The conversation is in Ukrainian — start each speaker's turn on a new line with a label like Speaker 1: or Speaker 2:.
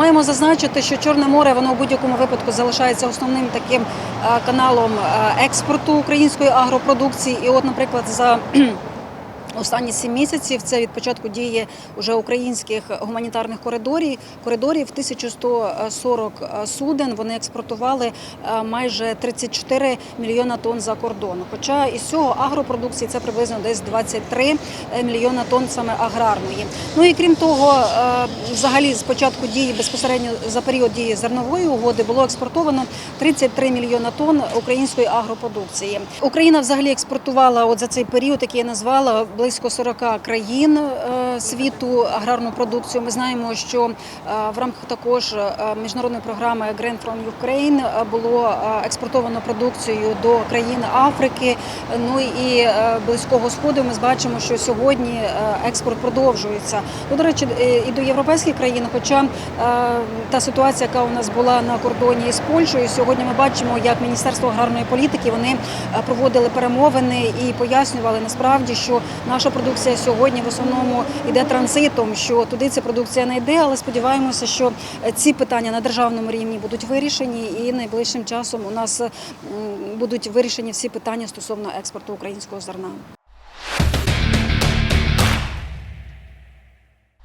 Speaker 1: Маємо зазначити, що Чорне море воно в будь-якому випадку залишається основним таким е, каналом е, експорту української агропродукції. І, от, наприклад, за Останні сім місяців це від початку дії уже українських гуманітарних коридорів. Коридорів 1140 суден. Вони експортували е, майже 34 мільйона тонн за кордон. Хоча із цього агропродукції це приблизно десь 23 мільйона тонн саме аграрної. Ну і крім того, е, взагалі з початку дії безпосередньо за період дії зернової угоди було експортовано 33 мільйона тонн української агропродукції. Україна взагалі експортувала от за цей період, який я назвала, близько 40 країн е, світу аграрну продукцію. Ми знаємо, що е, в рамках також е, міжнародної програми Grain from Ukraine е, було експортовано продукцію до країн Африки. Ну і близького сходу. Ми бачимо, що сьогодні експорт продовжується. Ну, до речі, і до європейських країн, хоча та ситуація, яка у нас була на кордоні з Польщею, сьогодні ми бачимо, як Міністерство аграрної політики вони проводили перемовини і пояснювали насправді, що наша продукція сьогодні в основному йде транзитом, що туди ця продукція не йде, але сподіваємося, що ці питання на державному рівні будуть вирішені, і найближчим часом у нас будуть вирішені всі питання стосовно експорту українського зерна.